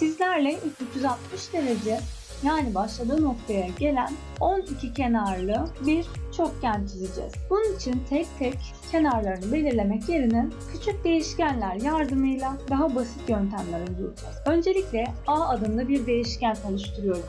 Sizlerle 360 derece yani başladığı noktaya gelen 12 kenarlı bir çokgen çizeceğiz. Bunun için tek tek kenarlarını belirlemek yerine küçük değişkenler yardımıyla daha basit yöntemler uygulayacağız. Öncelikle A adında bir değişken oluşturuyorum.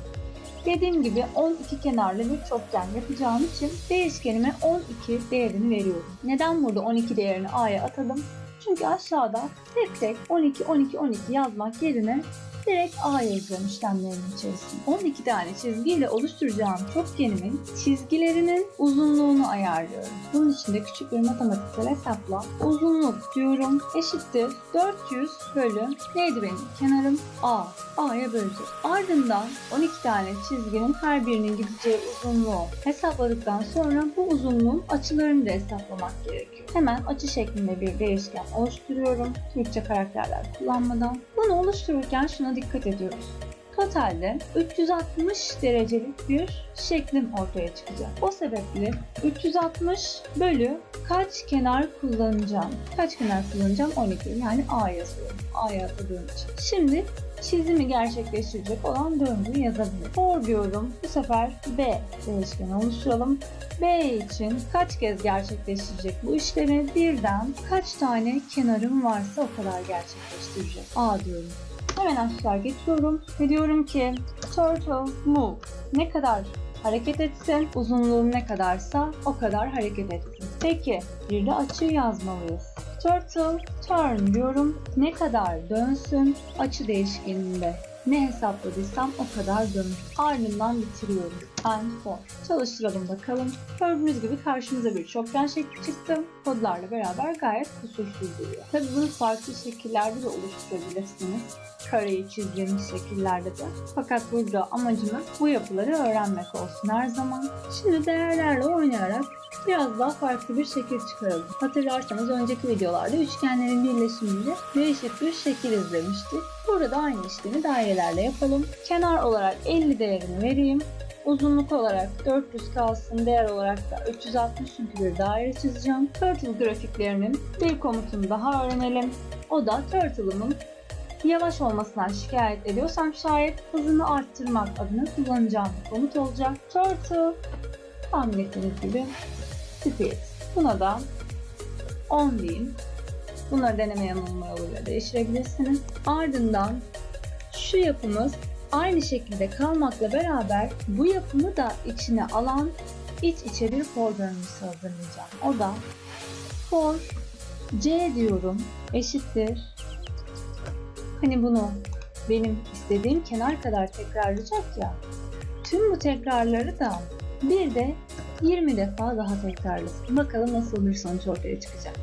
Dediğim gibi 12 kenarlı bir çokgen yapacağım için değişkenime 12 değerini veriyorum. Neden burada 12 değerini A'ya atadım? Çünkü aşağıda tek tek 12 12 12 yazmak yerine direkt A yazıyorum işlemlerin içerisinde. 12 tane çizgiyle oluşturacağım çokgenimin çizgilerinin uzunluğunu ayarlıyorum. Bunun için de küçük bir matematiksel hesapla uzunluk diyorum eşittir 400 bölü neydi benim kenarım A. A'ya böleceğiz. Ardından 12 tane çizginin her birinin gideceği uzunluğu hesapladıktan sonra bu uzunluğun açılarını da hesaplamak gerekiyor. Hemen açı şeklinde bir değişken oluşturuyorum. Türkçe karakterler kullanmadan. Bunu oluştururken şuna dikkat ediyoruz. Totalde 360 derecelik bir şeklim ortaya çıkacak. O sebeple 360 bölü kaç kenar kullanacağım? Kaç kenar kullanacağım? 12. Yani A yazıyorum. A'ya atadığım için. Şimdi çizimi gerçekleştirecek olan döngüyü yazabilirim. For diyorum. Bu sefer B değişkeni oluşturalım. B için kaç kez gerçekleştirecek bu işlemi? Birden kaç tane kenarım varsa o kadar gerçekleştirecek. A diyorum. Hemen aşağı geçiyorum ve diyorum ki turtle move. Ne kadar hareket etsin, uzunluğum ne kadarsa o kadar hareket etsin. Peki bir de açı yazmalıyız. Turtle turn diyorum. Ne kadar dönsün açı değişkeninde. Ne hesapladıysam o kadar dönür. Ardından bitiriyorum. And for. Çalıştıralım bakalım. Gördüğünüz gibi karşımıza bir çokgen şekli çıktı. Kodlarla beraber gayet kusursuz duruyor. Tabi bunu farklı şekillerde de oluşturabilirsiniz. Kareyi çizdiğimiz şekillerde de. Fakat burada amacımız bu yapıları öğrenmek olsun her zaman. Şimdi değerlerle oynayarak biraz daha farklı bir şekil çıkaralım. Hatırlarsanız önceki videolarda üçgenlerin birleşiminde değişik bir şekil izlemiştik. Burada aynı işlemi dairelerle yapalım. Kenar olarak 50 değerini vereyim. Uzunluk olarak 400 kalsın, değer olarak da 360 çünkü bir daire çizeceğim. Turtle grafiklerinin bir komutunu daha öğrenelim. O da Turtle'ımın yavaş olmasından şikayet ediyorsam şayet hızını arttırmak adına kullanacağım bir komut olacak. Turtle tahmin gibi speed. Buna da 10 diyeyim. Bunları deneme yanılma yoluyla değiştirebilirsiniz. Ardından şu yapımız aynı şekilde kalmakla beraber bu yapımı da içine alan iç içe bir for döngüsü hazırlayacağım. O da for c diyorum eşittir. Hani bunu benim istediğim kenar kadar tekrarlayacak ya. Tüm bu tekrarları da bir de 20 defa daha tekrarlasın. Bakalım nasıl bir sonuç ortaya çıkacak.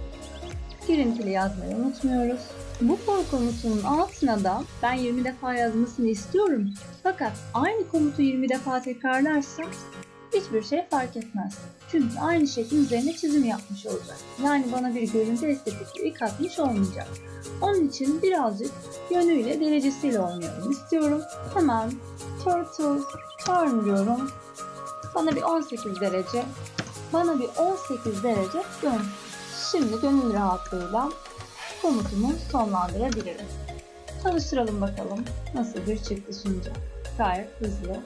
Girintili yazmayı unutmuyoruz. Bu for komutunun altına da ben 20 defa yazmasını istiyorum. Fakat aynı komutu 20 defa tekrarlarsam hiçbir şey fark etmez. Çünkü aynı şeklin üzerine çizim yapmış olacak. Yani bana bir görüntü estetikliği katmış olmayacak. Onun için birazcık yönüyle derecesiyle oynayalım istiyorum. Hemen turtle turn diyorum. Bana bir 18 derece, bana bir 18 derece dön. Şimdi gönül rahatlığıyla komutumu sonlandırabilirim. Çalıştıralım bakalım nasıl bir çıktı sunacak. Gayet hızlı.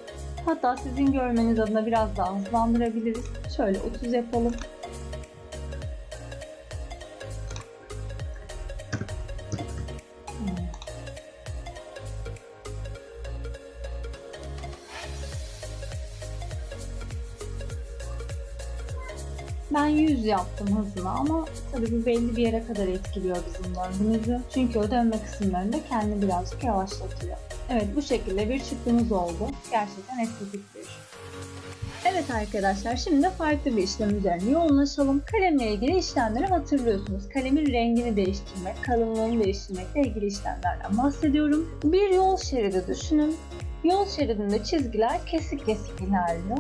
Hatta sizin görmeniz adına biraz daha hızlandırabiliriz. Şöyle 30 yapalım. Ben 100 yaptım hızını ama tabii bu belli bir yere kadar etkiliyor bizim döngümüzü. Çünkü o dönme kısımlarında kendini birazcık yavaşlatıyor. Evet bu şekilde bir çıktığımız oldu. Gerçekten estetik bir. Evet arkadaşlar şimdi farklı bir işlem üzerine yoğunlaşalım. Kalemle ilgili işlemleri hatırlıyorsunuz. Kalemin rengini değiştirmek, kalınlığını değiştirmekle ilgili işlemlerden bahsediyorum. Bir yol şeridi düşünün. Yol şeridinde çizgiler kesik kesik ilerliyor.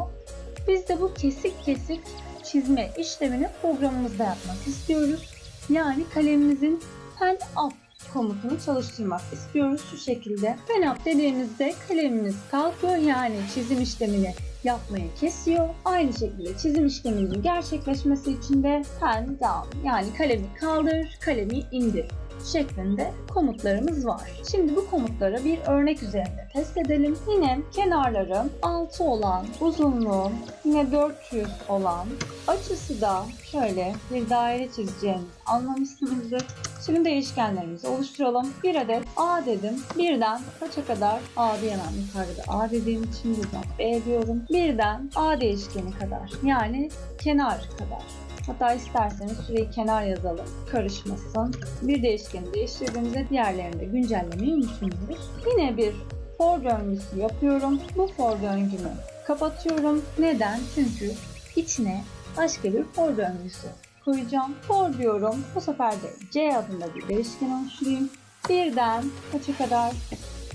Biz de bu kesik kesik çizme işlemini programımızda yapmak istiyoruz. Yani kalemimizin pen up komutunu çalıştırmak istiyoruz şu şekilde. Pen up dediğimizde kalemimiz kalkıyor yani çizim işlemini yapmayı kesiyor. Aynı şekilde çizim işleminin gerçekleşmesi için de pen down yani kalemi kaldır, kalemi indir şeklinde komutlarımız var. Şimdi bu komutları bir örnek üzerinde test edelim. Yine kenarları 6 olan, uzunluğu yine 400 olan, açısı da şöyle bir daire çizeceğinizi anlamışsınızdır. Şimdi değişkenlerimizi oluşturalım. Bir adet A dedim. Birden kaça kadar? A diyemem yukarıda A dediğim için buradan B diyorum. Birden A değişkeni kadar. Yani kenar kadar. Hatta isterseniz şurayı kenar yazalım. Karışmasın. Bir değişkeni değiştirdiğimizde diğerlerini de güncellemeyi unutmuyoruz. Yine bir for döngüsü yapıyorum. Bu for döngümü kapatıyorum. Neden? Çünkü içine başka bir for döngüsü koyacağım. For diyorum. Bu sefer de C adında bir değişken oluşturayım. Birden kaça kadar?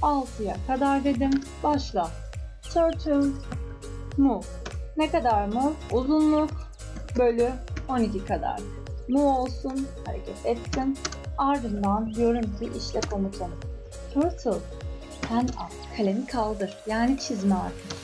6'ya kadar dedim. Başla. Turtle move. Ne kadar move? Uzunluk bölü 12 kadar. Move olsun, hareket etsin. Ardından diyorum ki komutanı. Turtle, pen up, kalemi kaldır. Yani çizme artık.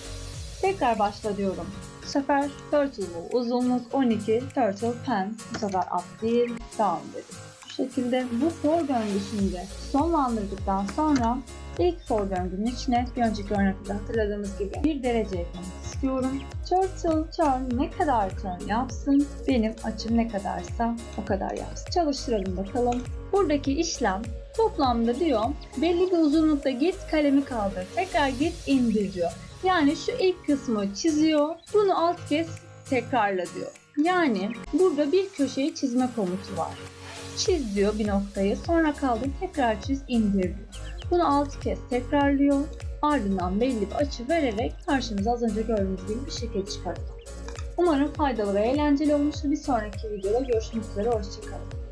Tekrar başla diyorum. Bu sefer turtle bu. Uzunluk 12, turtle pen. Bu sefer up değil, down dedim. Bu şekilde bu for döngüsünü de sonlandırdıktan sonra ilk for döngünün içine bir önceki örnekte hatırladığımız gibi bir derece eklemek istiyorum. Turtle turn ne kadar turn yapsın, benim açım ne kadarsa o kadar yapsın. Çalıştıralım bakalım. Buradaki işlem toplamda diyor belli bir uzunlukta git kalemi kaldır. Tekrar git indir diyor. Yani şu ilk kısmı çiziyor. Bunu alt kez tekrarla diyor. Yani burada bir köşeyi çizme komutu var. Çiz diyor bir noktayı. Sonra kaldır tekrar çiz indir diyor. Bunu 6 kez tekrarlıyor. Ardından belli bir açı vererek karşımıza az önce gördüğünüz gibi bir şekil çıkarıyor. Umarım faydalı ve eğlenceli olmuştur. Bir sonraki videoda görüşmek üzere. Hoşçakalın.